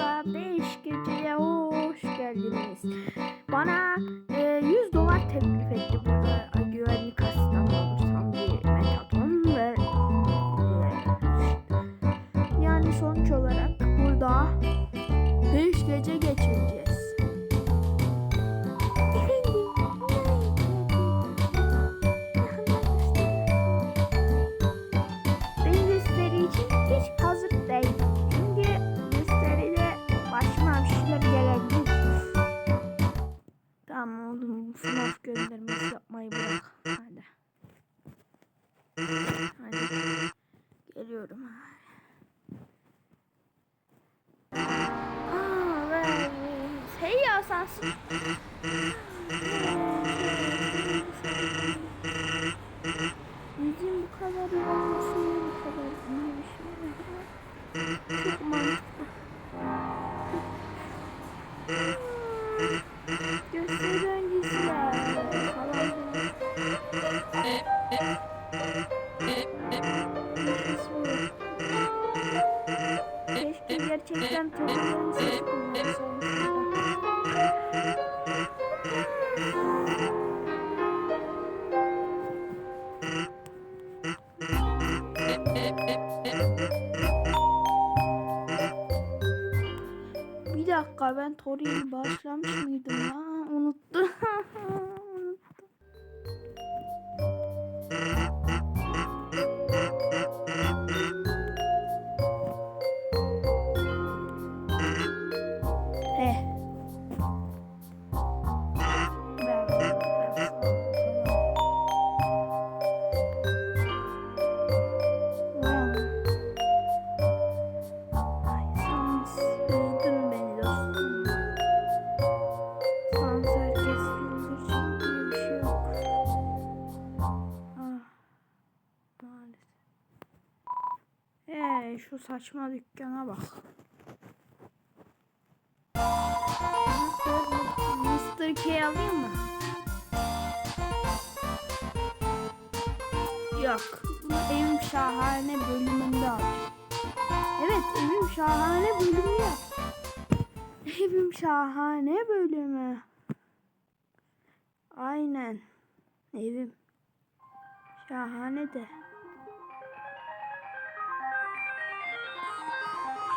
Roblox'ta 5 geceye hoş geldiniz. Bana e, 100 dolar teklif etti burada Hadi. Geliyorum. Hey ya sensin. Yüzüm bu kadar olması Bir dakika ben Tori'yi başlamış mıydım saçma dükkana bak. Mr. K alayım mı? Yok. Bunu evim şahane bölümünde alacağım. Evet evim şahane bölümü yap. Evim şahane bölümü. Aynen. Evim. Şahane de.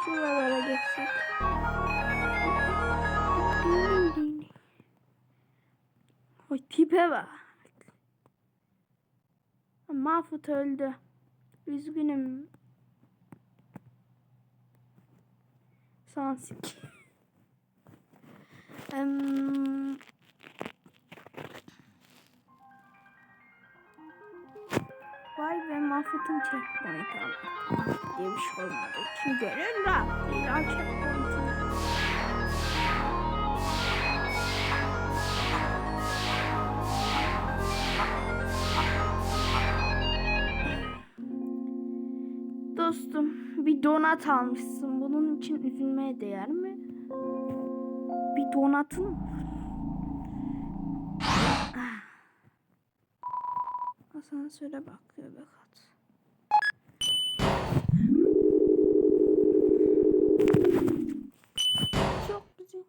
Şuralara geçsek. O tipe bak. Mahmut öldü. Üzgünüm. Sansik. Em, Mahmut'un checkpoint aldı. diye bir şey olmadı. Kim görür rahatlığıyla checkpoint'ini. Dostum bir donat almışsın. Bunun için üzülmeye değer mi? Bir donatın? Ah. Asansöre bak göbek at. Çok güzel.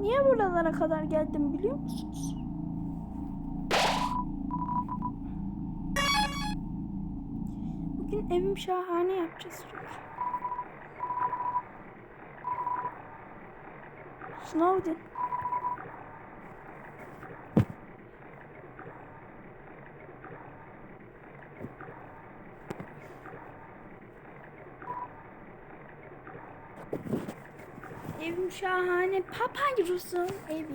Niye buralara kadar geldim biliyor musunuz? Bugün evim şahane yapacağız. Snowden. Evim şahane. Papyrus'un evi.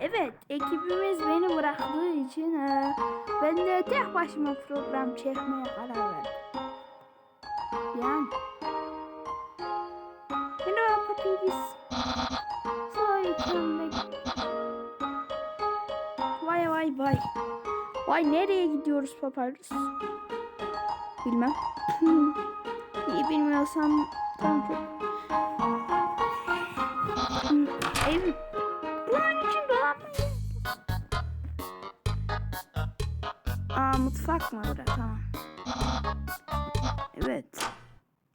Evet, ekibimiz beni bıraktığı için e, ben de tek başıma program çekmeye karar verdim. Yani. Hello, Papyrus. So you come back. Vay vay vay. Vay nereye gidiyoruz Papyrus? Bilmem. İyi bilmiyorsam tam çok. Hmm, Evim. Bunun için dolap. Aa mutfak mı orada? Tamam. Evet.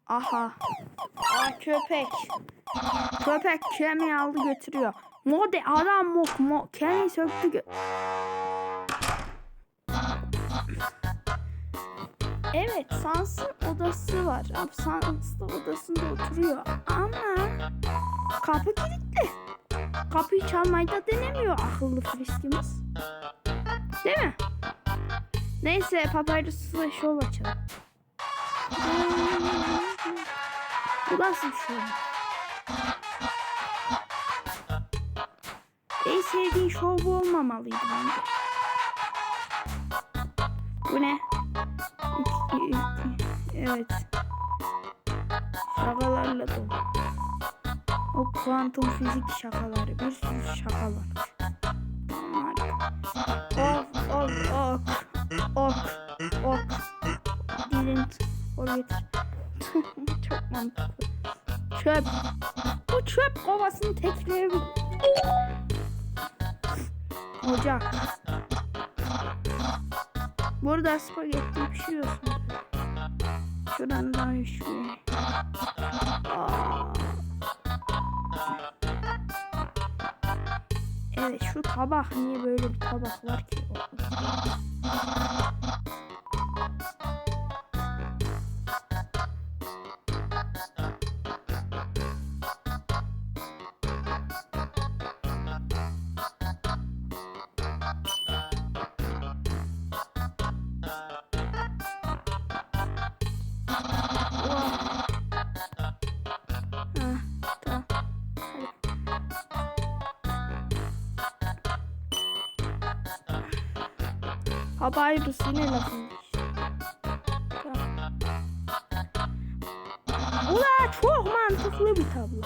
Aha. Aa köpek. Köpek kemiği aldı götürüyor. Mode adam mok mo kemiği söktü Evet Sans'ın odası var. Sans da odasında oturuyor. Ama kapı kilitli. Kapıyı çalmayı da denemiyor akıllı friskimiz. Değil mi? Neyse Papyrus'la şov açalım. Bu nasıl şov? En sevdiğin şov bu olmamalıydı bence. Bu ne? Evet. Şakalarla dolu. O kuantum fizik şakaları. Bir sürü şaka var. Harika. Ok, ok, ok. Ok. Didn't forget. Çok mantıklı. Çöp. Bu çöp kovasını tekleyebilir. Ocak. Burada spagetti pişiriyorsun. Şuradan daha. Aa. Evet şu tabak niye böyle bir tabak var ki? Papyrus yine lafın. Tamam. Ula çok mantıklı bir tablo.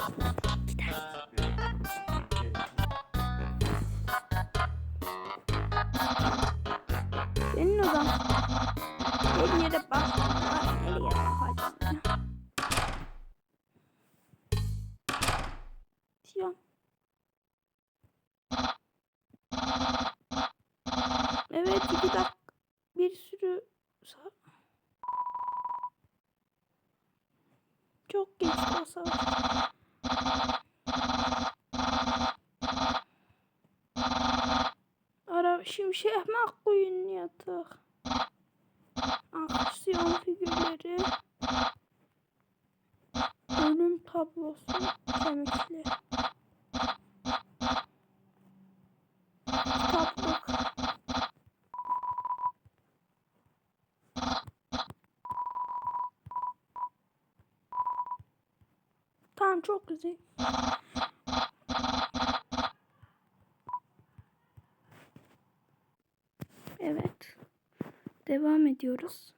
Gider. Kemikli. Kitaplık. Tamam çok güzel. Evet. Devam ediyoruz.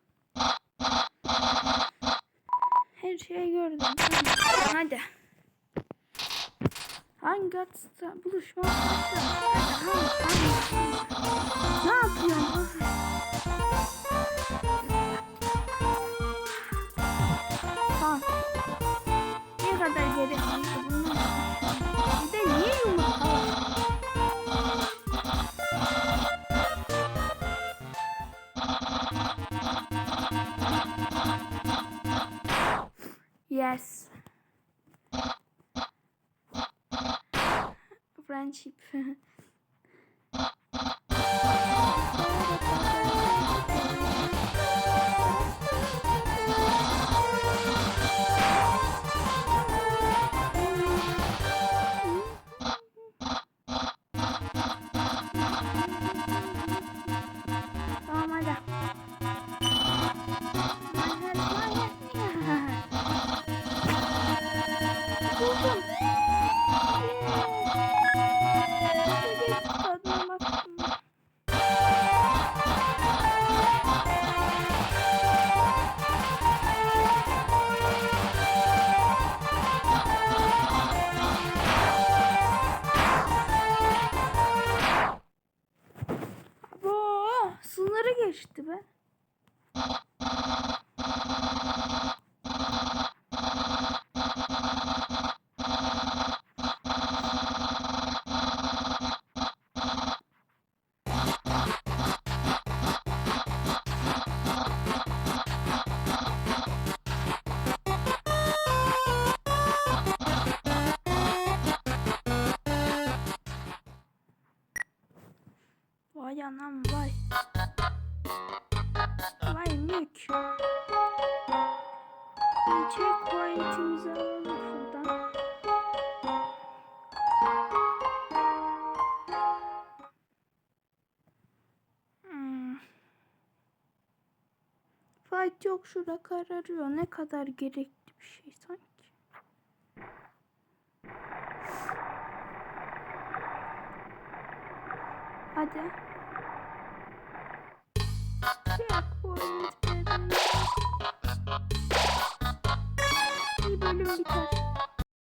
Her şeyi gördüm. Hadi. Hangi atsta buluşma? Ne yapıyorsun? Tamam. Ne kadar gerekliydi bunu? Bir de niye yumurta? Yes. Friendship. Vay anam vay. Vay mük. İyice quality'mizi alalım şuradan. Hmm. Fight yok şurada kararıyor. Ne kadar gerekli bir şey sanki. Hadi. Bir bölüm biter.